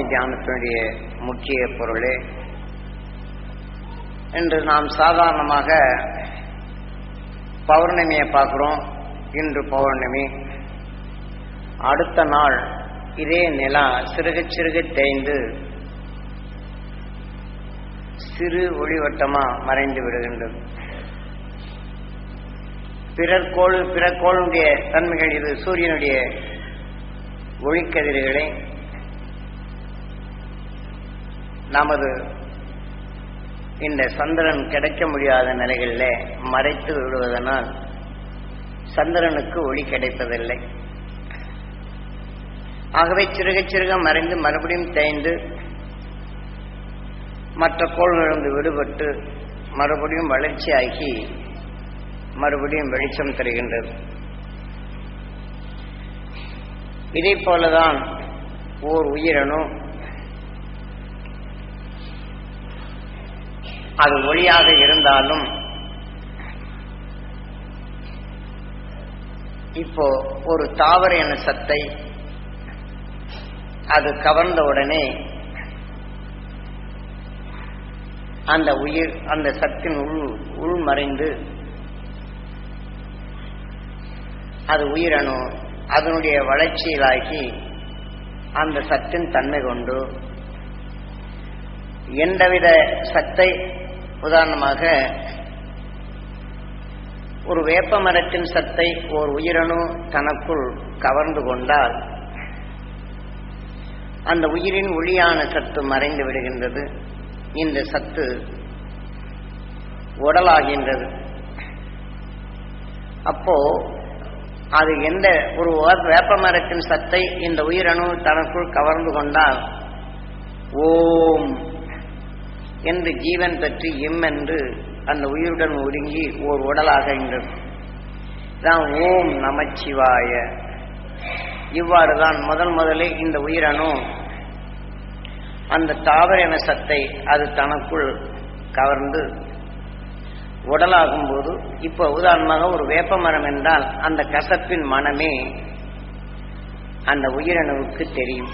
சுவாமி தியானத்தினுடைய முக்கிய பொருளே. இன்று நாம் சாதாரணமாக பௌர்ணமியை பார்க்குறோம். இன்று பௌர்ணமி. அடுத்த நாள் இதே நிலா சிறுக சிறுக தேய்ந்து சிறு ஒளிவட்டமாக மறைந்து விடுகின்றது. பிறர்கோள் பிறர்கோளுடைய தன்மைகள் இது சூரியனுடைய ஒளிக்கதிர்களை நமது இந்த சந்திரன் கிடைக்க முடியாத நிலைகளில் மறைத்து விடுவதனால் சந்திரனுக்கு ஒளி கிடைப்பதில்லை ஆகவே சிறுக சிறுக மறைந்து மறுபடியும் தேய்ந்து மற்ற கோள்களிலிருந்து விடுபட்டு மறுபடியும் வளர்ச்சியாகி மறுபடியும் வெளிச்சம் தருகின்றது. இதை போலதான் ஓர் உயிரனும் அது ஒளியாக இருந்தாலும் இப்போ ஒரு தாவர என சத்தை அது கவர்ந்த உடனே அந்த உயிர் அந்த சத்தின் உள் உள்மறைந்து அது உயிரணு அதனுடைய வளர்ச்சியிலாகி அந்த சத்தின் தன்மை கொண்டு எந்தவித சத்தை உதாரணமாக ஒரு வேப்ப மரத்தின் சத்தை ஓர் உயிரணு தனக்குள் கவர்ந்து கொண்டால் அந்த உயிரின் ஒளியான சத்து மறைந்து விடுகின்றது. இந்த சத்து உடலாகின்றது. அப்போ அது எந்த ஒரு வேப்ப மரத்தின் சத்தை இந்த உயிரணு தனக்குள் கவர்ந்து கொண்டால் ஓம் என்று ஜீவன் பற்றி எம் என்று அந்த உயிருடன் ஒடுங்கி ஓர் உடலாகின்றது தான் ஓம் நமச்சிவாய. இவ்வாறு தான் முதல் முதலே இந்த உயிரணு அந்த தாவர என சத்தை அது தனக்குள் கவர்ந்து உடலாகும் போது இப்போ உதாரணமாக ஒரு வேப்ப மரம் என்றால் அந்த கசப்பின் மனமே அந்த உயிரணுவுக்கு தெரியும்.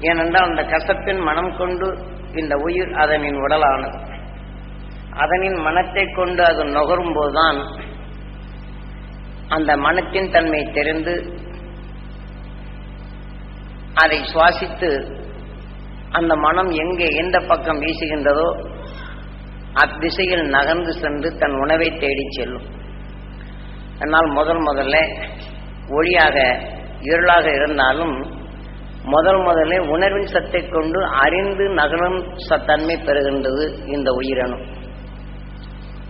ஏனென்றால் அந்த கசப்பின் மனம் கொண்டு இந்த உயிர் அதனின் உடலானது. அதனின் மனத்தை கொண்டு அது நுகரும் போதுதான் அந்த மனத்தின் தன்மை தெரிந்து அதை சுவாசித்து அந்த மனம் எங்கே எந்த பக்கம் வீசுகின்றதோ அத்திசையில் நகர்ந்து சென்று தன் உணவை தேடிச் செல்லும். அதனால் முதல் முதல்ல ஒளியாக இருளாக இருந்தாலும் முதல் முதலே உணர்வின் சத்தை கொண்டு அறிந்து நகரும் தன்மை பெறுகின்றது இந்த உயிரணு.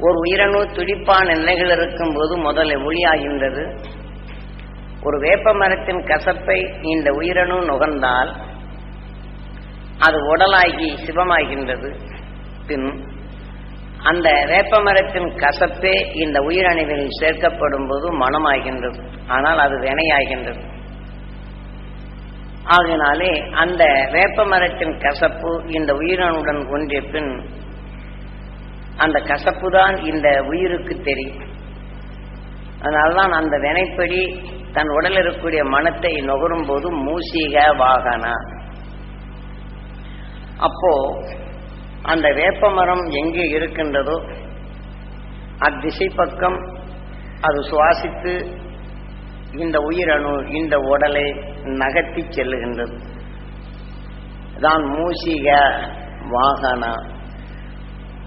ஒரு உயிரணு துடிப்பான நிலைகள் இருக்கும் போது முதல்ல ஒளியாகின்றது. ஒரு வேப்ப மரத்தின் கசப்பை இந்த உயிரணு நுகர்ந்தால் அது உடலாகி சிவமாகின்றது. பின் அந்த வேப்ப மரத்தின் கசப்பே இந்த உயிரணுவில் சேர்க்கப்படும் போது மனமாகின்றது. ஆனால் அது வினையாகின்றது. ஆகினாலே அந்த வேப்ப மரத்தின் கசப்பு இந்த உயிரணுடன் ஒன்றிய பின் அந்த கசப்பு தான் இந்த உயிருக்கு தெரியும். அதனால்தான் அந்த வினைப்படி தன் உடல் இருக்கக்கூடிய மனத்தை நுகரும் போது மூசிக வாகனா. அப்போ அந்த வேப்ப மரம் எங்கே இருக்கின்றதோ அத்திசை பக்கம் அது சுவாசித்து இந்த உயிரணு இந்த உடலை நகர்த்தி செல்லுகின்றது. தான் மூசிக வாகனா.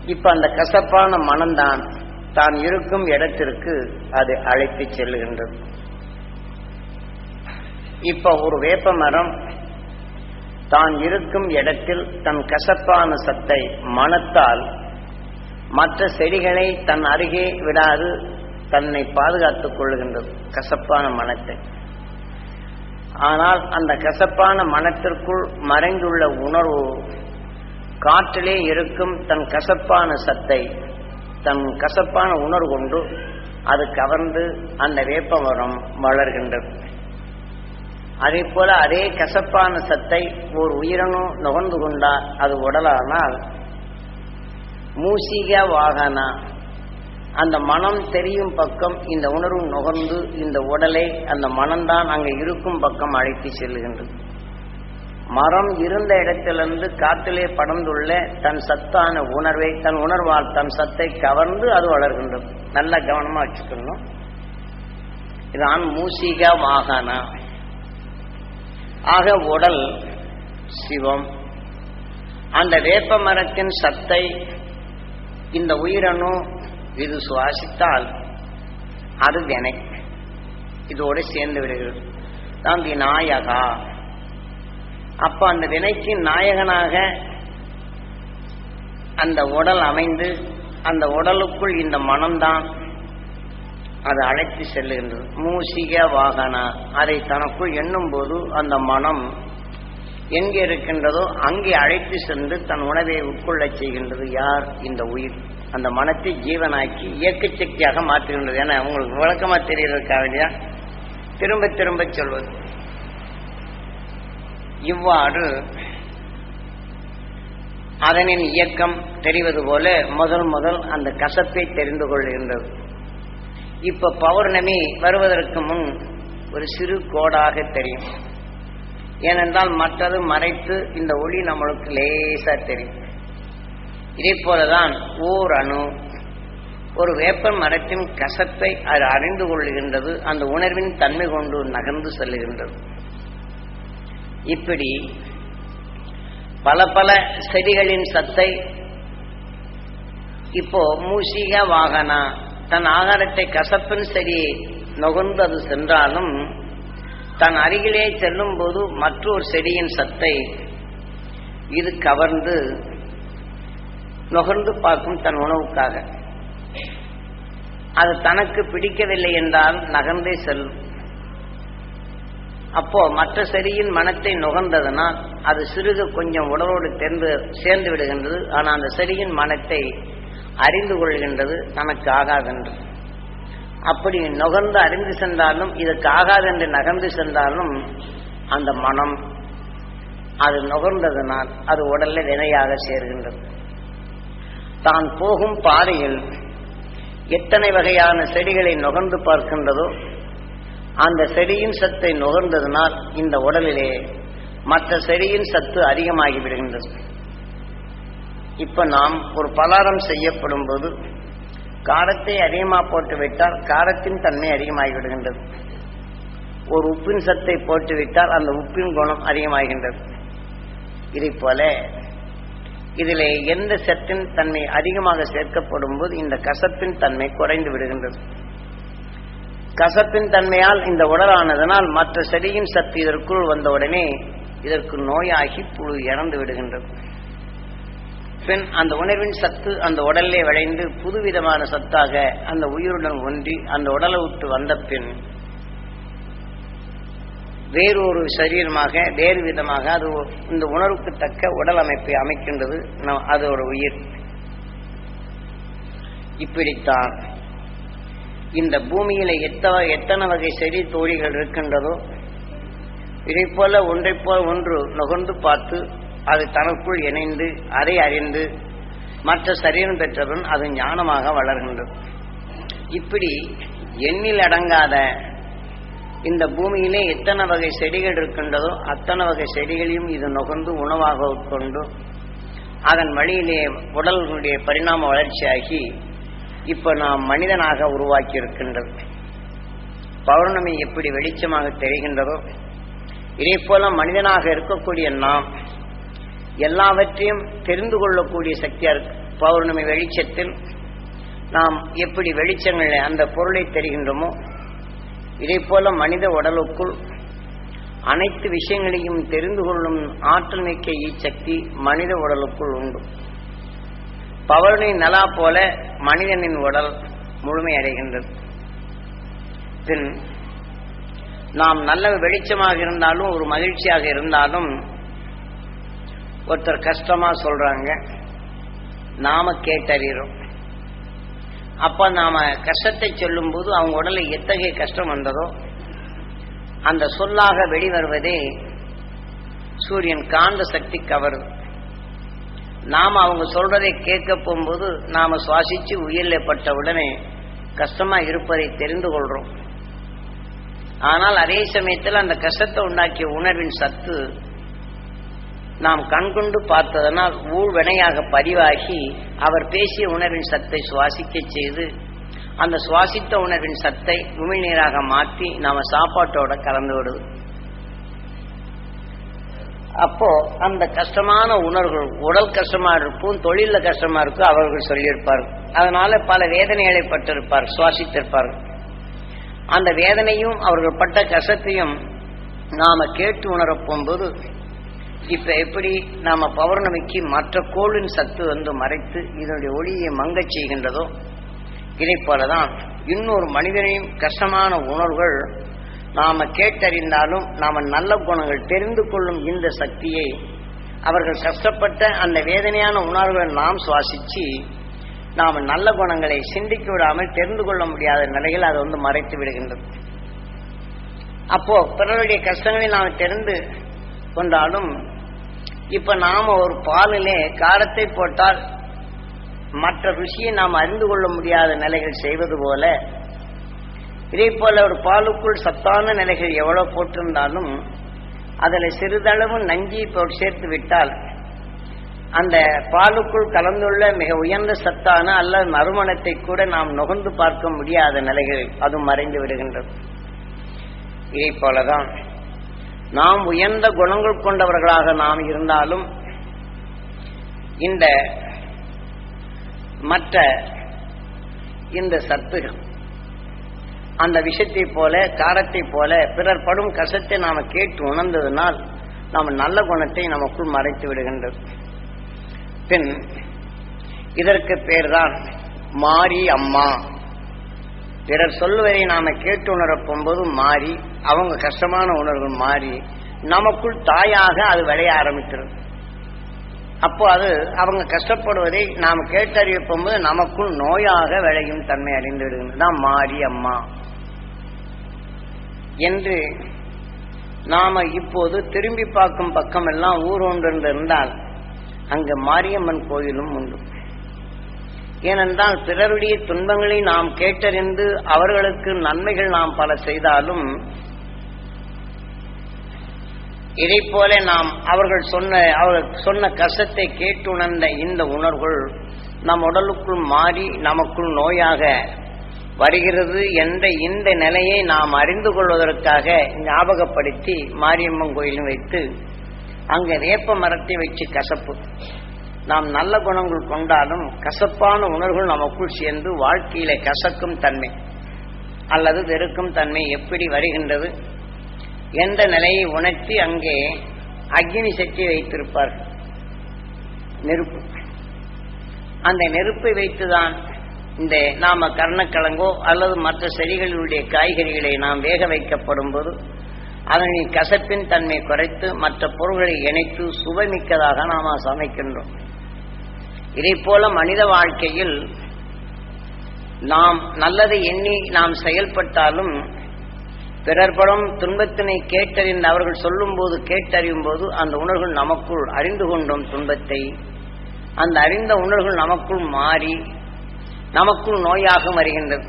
இப்ப அந்த கசப்பான மனம்தான் தான் இருக்கும் இடத்திற்கு அது அழைத்து செல்லுகின்றது. இப்ப ஒரு வேப்ப மரம் தான் இருக்கும் இடத்தில் தன் கசப்பான சத்தை மனத்தால் மற்ற செடிகளை தன் அருகே விடாது தன்னை பாதுகாத்துக் கொள்ளுகின்றது கசப்பான மனத்தை. ஆனால் அந்த கசப்பான மனத்திற்குள் மறைந்துள்ள உணர்வு காற்றிலே இருக்கும் தன் கசப்பான சத்தை தன் கசப்பான உணர்வு கொண்டு அது கவர்ந்து அந்த வேப்ப மரம் வளர்கின்றது. அதே போல அதே கசப்பான சத்தை ஒரு உயிரணு நுகர்ந்து கொண்டால் அது உடலானால் மூசிக வாகனா அந்த மனம் தெரியும் பக்கம் இந்த உணர்வு நுகர்ந்து இந்த உடலை அந்த மனம்தான் அங்கே இருக்கும் பக்கம் அழைத்து செல்லுகின்றது மரம் இருந்த இடத்திலிருந்து காற்றிலே படர்ந்துள்ள தன் சத்தான உணர்வை தன் உணர்வால் தன் சத்தை கவர்ந்து அது வளர்கின்றது. நல்ல கவனமா வச்சுக்கணும். இதான் மூசிக வாகனா ஆக உடல் சிவம். அந்த வேப்ப மரத்தின் சத்தை இந்த உயிரணு இது சுவாசித்தால் அது வினை இதோடு சேர்ந்து விடுகிறது தான் விநாயகா அப்ப அந்த வினைக்கு நாயகனாக அந்த உடல் அமைந்து அந்த உடலுக்குள் இந்த மனம்தான் அது அழைத்து செல்லுகின்றது மூசிக வாகனா அதை தனக்குள் எண்ணும் போது அந்த மனம் எங்கே இருக்கின்றதோ அங்கே அழைத்து சென்று தன் உணவை உட்கொள்ளச் செய்கின்றது யார் இந்த உயிர் அந்த மனத்தை ஜீவனாக்கி இயக்க சக்தியாக மாற்றுகின்றது என உங்களுக்கு விளக்கமா தெரியறதுக்காக வேண்டியா திரும்ப திரும்ப சொல்வது. இவ்வாறு அதனின் இயக்கம் தெரிவது போல முதல் முதல் அந்த கசப்பை தெரிந்து கொள்கின்றது. இப்ப பௌர்ணமி வருவதற்கு முன் ஒரு சிறு கோடாக தெரியும். ஏனென்றால் மற்றது மறைத்து இந்த ஒளி நம்மளுக்கு லேசா தெரியும். இதே போலதான் ஓர் அணு ஒரு வேப்ப மரத்தின் கசப்பை அது அறிந்து கொள்ளுகின்றது அந்த உணர்வின் தன்மை கொண்டு நகர்ந்து செல்லுகின்றது. இப்படி பல பல செடிகளின் சத்தை இப்போ மூசிக வாகனா தன் ஆகாரத்தை கசப்பின் செடியை நுகர்ந்து அது சென்றாலும் தன் அருகிலே செல்லும் போது மற்றொரு செடியின் சத்தை இது கவர்ந்து நுகர்ந்து பார்க்கும் தன் உணவுக்காக. அது தனக்கு பிடிக்கவில்லை என்றால் நகர்ந்தே செல்லும். அப்போ மற்ற செடியின் மனத்தை நுகர்ந்ததனால் அது சிறுக கொஞ்சம் உடலோடு சேர்ந்து சேர்ந்து விடுகின்றது. ஆனால் அந்த செடியின் மனத்தை அறிந்து கொள்கின்றது தனக்கு ஆகாதென்று. அப்படி நுகர்ந்து அறிந்து சென்றாலும் இதற்கு ஆகாதென்று நகர்ந்து சென்றாலும் அந்த மனம் அது நுகர்ந்ததனால் அது உடலில் வினையாக சேர்கின்றது. தான் போகும் பாதையில் எத்தனை வகையான செடிகளை நுகர்ந்து பார்க்கின்றதோ அந்த செடியின் சத்தை நுகர்ந்ததனால் இந்த உடலிலே மற்ற செடியின் சத்து அதிகமாகி விடுகின்றது. இப்ப நாம் ஒரு பலாரம் செய்யப்படும் போது காரத்தை அதிகமாக போட்டுவிட்டால் காரத்தின் தன்மை அதிகமாகி விடுகின்றது. ஒரு உப்பின் சத்தை போட்டுவிட்டால் அந்த உப்பின் குணம் அதிகமாகின்றது. இதை போல இதிலே எந்த சத்தின் தன்மை அதிகமாக சேர்க்கப்படும் போது இந்த கசப்பின் தன்மை குறைந்து விடுகின்றது. கசப்பின் தன்மையால் இந்த உடலானதனால் மற்ற செடியின் சத்து இதற்குள் வந்தவுடனே இதற்கு நோயாகி புழு இறந்து விடுகின்றது. பின் அந்த உணர்வின் சத்து அந்த உடலிலே விளைந்து புதுவிதமான சத்தாக அந்த உயிருடன் ஒன்றி அந்த உடலை விட்டு வந்த பின் வேறொரு சரீரமாக வேறு விதமாக அது இந்த உணர்வுக்கு தக்க உடல் அமைப்பை அமைக்கின்றது. அதோட உயிர். இப்படித்தான் இந்த பூமியில எத்த எத்தனை வகை செடி தோழிகள் இருக்கின்றதோ இதை போல ஒன்றை போல ஒன்று நுகர்ந்து பார்த்து அது தனக்குள் இணைந்து அதை அறிந்து மற்ற சரீரம் பெற்றவன் அது ஞானமாக வளர்கின்றது. இப்படி எண்ணில் அடங்காத இந்த பூமியிலே எத்தனை வகை செடிகள் இருக்கின்றதோ அத்தனை வகை செடிகளையும் இது நுகர்ந்து உணவாக உட்கொண்டு அதன் வழியிலே உடலுடைய பரிணாம வளர்ச்சியாகி இப்போ நாம் மனிதனாக உருவாக்கி இருக்கின்றது பௌர்ணமி எப்படி வெளிச்சமாக தெரிகின்றதோ இதே போல மனிதனாக இருக்கக்கூடிய நாம் எல்லாவற்றையும் தெரிந்து கொள்ளக்கூடிய சக்தியா இருக்கு. பௌர்ணமி வெளிச்சத்தில் நாம் எப்படி வெளிச்சங்களில் அந்த பொருளை தெரிகின்றோமோ இதை போல மனித உடலுக்குள் அனைத்து விஷயங்களையும் தெரிந்து கொள்ளும் ஆற்றல் மிக்க இச்சக்தி மனித உடலுக்குள் உண்டு. பவர்ணி நலா போல மனிதனின் உடல் முழுமையடைகின்றது பின் நாம் நல்ல வெளிச்சமாக இருந்தாலும் ஒரு மகிழ்ச்சியாக இருந்தாலும் ஒருத்தர் கஷ்டமா சொல்றாங்க நாம கேட்டறிகிறோம். அப்ப நாம கஷ்டத்தை சொல்லும் போது அவங்க உடலை எத்தகைய கஷ்டம் வந்ததோ அந்த சொல்லாக வெளிவருவதே சூரியன் காந்த சக்தி கவரு நாம அவங்க சொல்றதை கேட்க போகும்போது நாம சுவாசிச்சு உயிரிழப்பட்ட பட்ட உடனே கஷ்டமா இருப்பதை தெரிந்து கொள்றோம். ஆனால் அதே சமயத்தில் அந்த கஷ்டத்தை உண்டாக்கிய உணர்வின் சத்து நாம் கண்கொண்டு பார்த்ததனால் ஊழ்வினையாக பதிவாகி அவர் பேசிய உணர்வின் சத்தை சுவாசிக்க செய்து அந்த சுவாசித்த உணர்வின் சத்தை உமிழ்நீராக மாற்றி நாம சாப்பாட்டோட கலந்து விடுது. அப்போ அந்த கஷ்டமான உணர்வுகள் உடல் கஷ்டமா இருக்கும் தொழில கஷ்டமா இருக்கும் அவர்கள் சொல்லியிருப்பார்கள் அதனால பல வேதனைகளை பட்டிருப்பார் சுவாசித்திருப்பார்கள் அந்த வேதனையும் அவர்கள் பட்ட கஷ்டத்தையும் நாம கேட்டு உணரப் போகும்போது இப்ப எப்படி நாம பௌர்ணமிக்கு மற்ற கோளின் சத்து வந்து மறைத்து இதனுடைய ஒளியை மங்கச் செய்கின்றதோ இதை போலதான் இன்னொரு மனிதனையும் கஷ்டமான உணர்வுகள் நாம கேட்டறிந்தாலும் நாம நல்ல குணங்கள் தெரிந்து கொள்ளும் இந்த சக்தியை அவர்கள் கஷ்டப்பட்ட அந்த வேதனையான உணர்வுகளை நாம் சுவாசிச்சு நாம நல்ல குணங்களை சிந்திக்க விடாமல் தெரிந்து கொள்ள முடியாத நிலையில் அது வந்து மறைத்து விடுகின்றது. அப்போ பிறருடைய கஷ்டங்களை நாம் தெரிந்து கொண்டாலும் இப்ப நாம ஒரு பாலிலே காரத்தை போட்டால் மற்ற ருசியை நாம் அறிந்து கொள்ள முடியாத நிலைகள் செய்வது போல இதே போல ஒரு பாலுக்குள் சத்தான நிலைகள் எவ்வளவு போட்டிருந்தாலும் அதில் சிறிதளவு நஞ்சி சேர்த்து விட்டால் அந்த பாலுக்குள் கலந்துள்ள மிக உயர்ந்த சத்தான அல்லது நறுமணத்தை கூட நாம் நுகர்ந்து பார்க்க முடியாத நிலைகள் அது மறைந்து விடுகின்றது. இதை போலதான். நாம் உயர்ந்த குணங்கள் கொண்டவர்களாக நாம் இருந்தாலும் இந்த மற்ற இந்த சத்துகள் அந்த விஷத்தை போல காரத்தை போல பிறர் படும் கசத்தை நாம கேட்டு உணர்ந்ததனால் நாம் நல்ல குணத்தை நமக்குள் மறைத்து விடுகின்றது பின் இதற்கு பேர்தான் மாரி அம்மா. பிறர் சொல்லுவதை நாம கேட்டு உணரப் போகும்போது மாறி அவங்க கஷ்டமான உணர்வு மாறி நமக்குள் தாயாக அது விளைய ஆரம்பிக்கிறது. அப்போ அது அவங்க கஷ்டப்படுவதை நாம் கேட்டறிய போகும்போது நமக்குள் நோயாக விளையும் தன்மை அறிந்து விடுகின்றது தான் மாறி அம்மா. என்று நாம இப்போது திரும்பி பார்க்கும் பக்கமெல்லாம் ஊர் ஒன்று அங்கு மாரியம்மன் கோயிலும் உண்டு. ஏனென்றால் பிறருடைய துன்பங்களை நாம் கேட்டறிந்து அவர்களுக்கு நன்மைகள் நாம் பல செய்தாலும் இதை போல நாம் அவர்கள் சொன்ன அவர்கள் சொன்ன கஷ்டத்தை கேட்டுணர்ந்த இந்த உணர்வுகள் நம் உடலுக்குள் மாறி நமக்குள் நோயாக வருகிறது என்ற இந்த நிலையை நாம் அறிந்து கொள்வதற்காக ஞாபகப்படுத்தி மாரியம்மன் கோயிலும் வைத்து அங்கே வேப்ப மரத்தை வச்சு கசப்பு. நாம் நல்ல குணங்கள் கொண்டாலும் கசப்பான உணர்வுகள் நமக்குள் சேர்ந்து வாழ்க்கையில கசக்கும் தன்மை அல்லது வெறுக்கும் தன்மை எப்படி வருகின்றது? எந்த நிலையை உணர்த்தி அங்கே அக்னி சக்தி வைத்திருப்பார்கள் நெருப்பு. அந்த நெருப்பை வைத்துதான் இந்த நாம கர்ணக்கிழங்கோ அல்லது மற்ற செடிகளுடைய காய்கறிகளை நாம் வேக வைக்கப்படும் போது அதனின் கசப்பின் தன்மை குறைத்து மற்ற பொருள்களை இணைத்து சுவைமிக்கதாக நாம் சமைக்கின்றோம். இதை போல மனித வாழ்க்கையில் நாம் நல்லதை எண்ணி நாம் செயல்பட்டாலும் பிறர்படம் துன்பத்தினை கேட்டறிந்த அவர்கள் சொல்லும் போது கேட்டறியும் போது அந்த உணர்வுகள் நமக்குள் அறிந்து கொண்டோம் துன்பத்தை. அந்த அறிந்த உணர்வுகள் நமக்குள் மாறி நமக்குள் நோயாக வருகின்றது.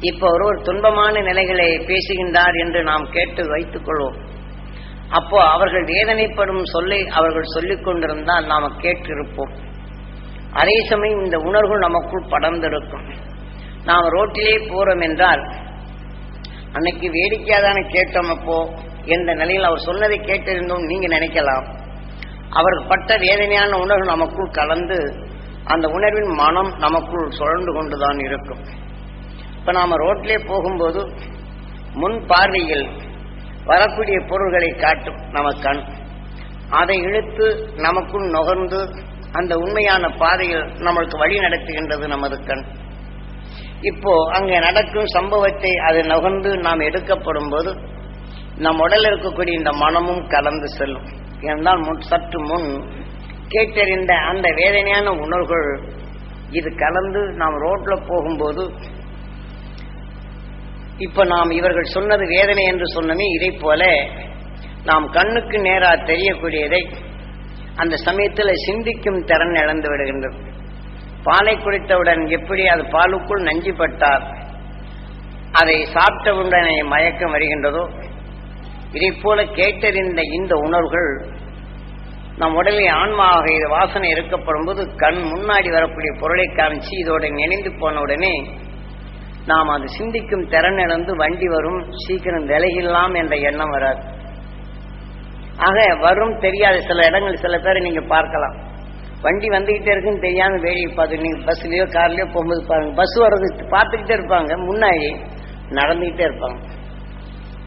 இப்ப ஒருவர் துன்பமான நிலைகளை பேசுகின்றார் என்று நாம் கேட்டு வைத்துக் கொள்வோம். அப்போ அவர்கள் வேதனைப்படும் சொல்லை அவர்கள் சொல்லிக் கொண்டிருந்தால் நாம் கேட்டிருப்போம். அதே சமயம் இந்த உணர்வு நமக்குள் படர்ந்திருக்கும். நாம் ரோட்டிலே போறோம் என்றால் அன்னைக்கு வேடிக்கையாக தானே கேட்டோம் அப்போ எந்த நிலையில் அவர் சொன்னதை கேட்டிருந்தோம் நீங்க நினைக்கலாம். அவர் பட்ட வேதனையான உணர்வு நமக்குள் கலந்து அந்த உணர்வின் மனம் நமக்குள் சுழண்டு கொண்டுதான் இருக்கும். இப்ப நாம ரோட்லே போகும்போது முன் பார்வையில் வரக்கூடிய பொருள்களை காட்டும் நம்ம கண் அதை இழுத்து நமக்குள் நுகர்ந்து அந்த உண்மையான பாதையில் நம்மளுக்கு வழி நடத்துகின்றது நமது கண். இப்போ அங்கே நடக்கும் சம்பவத்தை அது நுகர்ந்து நாம் எடுக்கப்படும் போது நம் உடலில் இருக்கக்கூடிய இந்த மனமும் கலந்து செல்லும். என்றால் முன் சற்று முன் கேட்டறிந்த அந்த வேதனையான உணர்வுகள் இது கலந்து நாம் ரோட்ல போகும்போது இப்ப நாம் இவர்கள் சொன்னது வேதனை என்று சொன்னமே இதை போல நாம் கண்ணுக்கு நேராக தெரியக்கூடியதை அந்த சமயத்தில் சிந்திக்கும் திறன் இழந்து விடுகின்றது. பாலை குடித்தவுடன் எப்படி அது பாலுக்குள் நஞ்சுபட்டால் அதை சாப்பிட்டவுடனே மயக்கம் வருகின்றதோ? இதை போல கேட்டறிந்த இந்த உணர்வுகள் நம் உடலில் ஆன்மாவாக இது வாசனை இருக்கப்படும் போது கண் முன்னாடி வரக்கூடிய பொருளை காமிச்சு இதோட இணைந்து போன உடனே நாம் அது சிந்திக்கும் திறன் இழந்து வண்டி வரும் சீக்கிரம் விலகிடலாம் என்ற எண்ணம் வராது. ஆக வரும் தெரியாத சில இடங்கள் சில பேரை நீங்க பார்க்கலாம். வண்டி வந்துகிட்டே இருக்குன்னு தெரியாம வேடிக்கை பார்த்து நீங்க பஸ்லயோ கார்லயோ போகும்போது பாருங்க. பஸ் வர்றது பார்த்துக்கிட்டே இருப்பாங்க. முன்னாடி நடந்துகிட்டே இருப்பாங்க.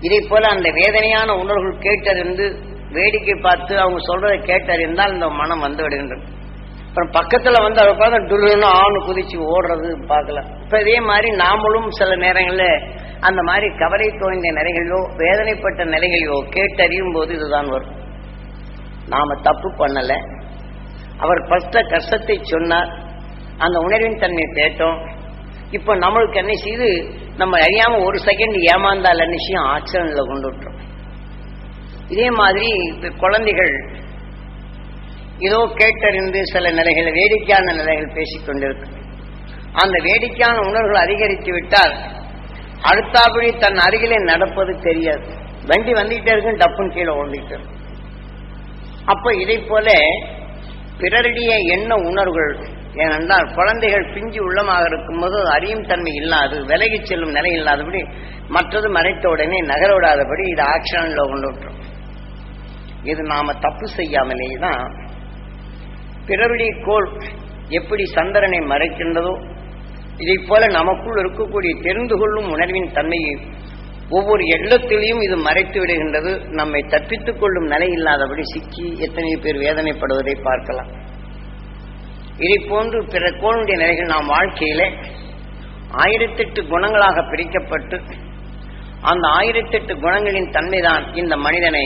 இதே போல அந்த வேதனையான உணர்வுகள் கேட்டறிந்து வேடிக்கை பார்த்து அவங்க சொல்றதை கேட்டறிந்தால் இந்த மனம் வந்து விடுகின்றது. அப்புறம் பக்கத்துல வந்து அதை பார்த்தா டுல்லுன்னு ஆணு குதிச்சு ஓடுறது பார்க்கலாம். இப்ப இதே மாதிரி நாமளும் சில நேரங்களில் அந்த மாதிரி கவலை தோய்ந்த நிலைகளிலோ வேதனைப்பட்ட நிலைகளிலோ கேட்டறியும் போது இதுதான் வரும். நாம தப்பு பண்ணல. அவர் பஸ்ட கஷ்டத்தை சொன்னார். அந்த உணர்வின் தன்மை கேட்டோம். இப்ப நம்மளுக்கு என்ன செய்து நம்ம அறியாம ஒரு செகண்ட் ஏமாந்தால் என்ன செய்யும் ஆச்சரணில கொண்டு விட்டுரும். இதே மாதிரி குழந்தைகள் ஏதோ கேட்டறிந்து சில நிலைகள் வேடிக்கையான நிலைகள் பேசிக் கொண்டிருக்கு அந்த வேடிக்கையான உணர்வுகள் அதிகரித்து விட்டால் அடுத்தாபடி தன் அருகிலே நடப்பது தெரியாது. வண்டி வந்துகிட்டே இருக்கும் டப்புன்னு கீழே ஓடிக்கிட்டு இருக்கும். அப்ப இதை போல பிறருடைய என்ன உணர்வுகள்? ஏனென்றால் குழந்தைகள் பிஞ்சு உள்ளமாக இருக்கும்போது அறியும் தன்மை இல்லாது விலகி செல்லும் நிலை இல்லாதபடி மற்றது மறைத்த உடனே நகர விடாதபடி இது ஆக்ஷன்ல கொண்டு விட்டுரும் இது நாம தப்பு செய்யாமலே தான் பிறருடைய கோல் எப்படி சந்திரனை மறைக்கின்றதோ இதை போல நமக்குள் இருக்கக்கூடிய தெரிந்து கொள்ளும் உணர்வின் தன்மையை ஒவ்வொரு எண்ணத்திலையும் இது மறைத்து விடுகின்றது. நம்மை தப்பித்துக் கொள்ளும் நிலை இல்லாதபடி சிக்கி எத்தனை பேர் வேதனைப்படுவதை பார்க்கலாம். இதை போன்று பிற கோளுடைய நிலைகள் நாம் வாழ்க்கையில ஆயிரத்தெட்டு குணங்களாக பிரிக்கப்பட்டு அந்த ஆயிரத்தெட்டு குணங்களின் தன்மைதான் இந்த மனிதனை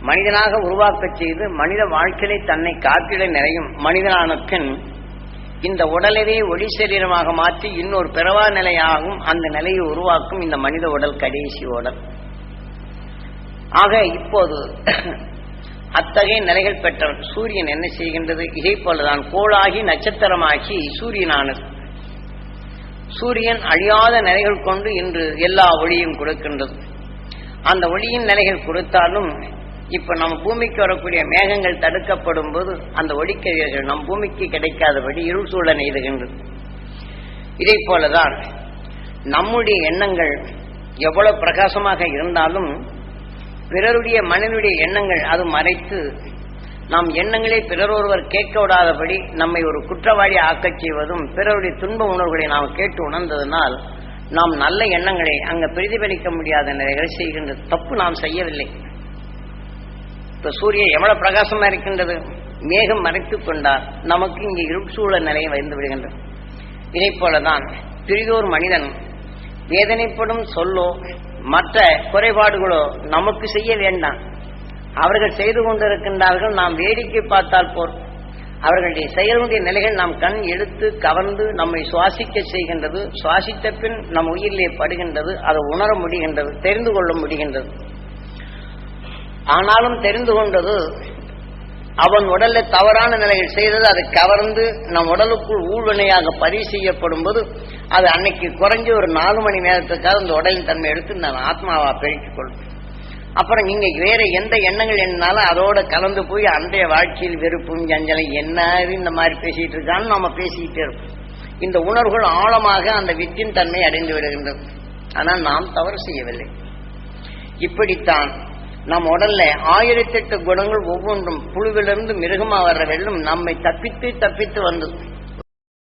மனிதனாக உருவாக்கச் செய்து மனித வாழ்க்கையை தன்னை காத்திட நிறையும் மனிதனான பின் இந்த உடலவே ஒளி சரீரமாக மாற்றி இன்னொரு பிறவா நிலையாகும் அந்த நிலையை உருவாக்கும் இந்த மனித உடல் கடைசி உடல். ஆக இப்போது அத்தகைய நிலைகள் பெற்ற சூரியன் என்ன செய்கின்றது? இதே போலதான் கோளாகி நட்சத்திரமாகி சூரியனானது. சூரியன் அழியாத நிலைகள் கொண்டு இன்று எல்லா ஒளியும் கொடுக்கின்றது. அந்த ஒளியின் நிலைகள் கொடுத்தாலும் இப்ப நம்ம பூமிக்கு வரக்கூடிய மேகங்கள் தடுக்கப்படும் போது அந்த ஒளிக்கதிர்கள் நம் பூமிக்கு கிடைக்காதபடி இருள் சூழ நெய்துகின்றது இதை போலதான் நம்முடைய எண்ணங்கள் எவ்வளவு பிரகாசமாக இருந்தாலும் பிறருடைய மனிதனுடைய எண்ணங்கள் அது மறைத்து நாம் எண்ணங்களை பிறர் ஒருவர் கேட்க விடாதபடி நம்மை ஒரு குற்றவாளி ஆக்கச் செய்வதும் பிறருடைய துன்ப உணர்வுகளை நாம் கேட்டு உணர்ந்ததனால் நாம் நல்ல எண்ணங்களை அங்கு பிரதிபலிக்க முடியாத நிலைகளை செய்கின்றது தப்பு நாம் செய்யவில்லை. இப்ப சூரியன் எவ்வளவு பிரகாசமா இருக்கின்றது? மேகம் மறைத்துக் கொண்டால் நமக்கு இங்கே இருட்சூழ நிலையை வந்து விடுகின்றது. இதை போலதான் பிரிதோர் மனிதன் வேதனைப்படும் சொல்லோ மற்ற குறைபாடுகளோ நமக்கு செய்ய வேண்டாம். அவர்கள் செய்து கொண்டிருக்கின்றார்கள் நாம் வேடிக்கை பார்த்தால் போர். அவர்களுடைய செயலுடைய நிலைகள் நாம் கண் எடுத்து கவர்ந்து நம்மை சுவாசிக்க செய்கின்றது. சுவாசித்த பின் நம் உயிரிலே படுகின்றது. அதை உணர முடிகின்றது தெரிந்து கொள்ள முடிகின்றது. ஆனாலும் தெரிந்து கொண்டது அவன் உடல்ல தவறான நிலையில் செய்தது அதை கவர்ந்து நம் உடலுக்குள் ஊழ்வினையாக பதிவு செய்யப்படும் போது அது அன்னைக்கு குறைஞ்ச ஒரு நாலு மணி நேரத்துக்காக அந்த உடலின் தன்மை எடுத்து நான் ஆத்மாவா பெருக்கிக் கொள்வேன். அப்புறம் நீங்க வேற எந்த எண்ணங்கள் என்னாலும் அதோட கலந்து போய் அன்றைய வாழ்க்கையில் வெறுப்பும் ஜஞ்சலும் என்ன இந்த மாதிரி பேசிட்டு இருக்கான்னு நம்ம பேசிக்கிட்டே இருப்போம். இந்த உணர்வுகள் ஆழமாக அந்த வித்தின் தன்மை அடைந்து விடுகின்றது ஆனால் நாம் தவறு செய்யவில்லை. இப்படித்தான் நம் உடல்ல ஆயிரத்தெட்டு குணங்கள் ஒவ்வொன்றும் புழுவிலிருந்து மிருகமா வர்ற வெள்ளம் நம்மை தப்பித்து தப்பித்து வந்தது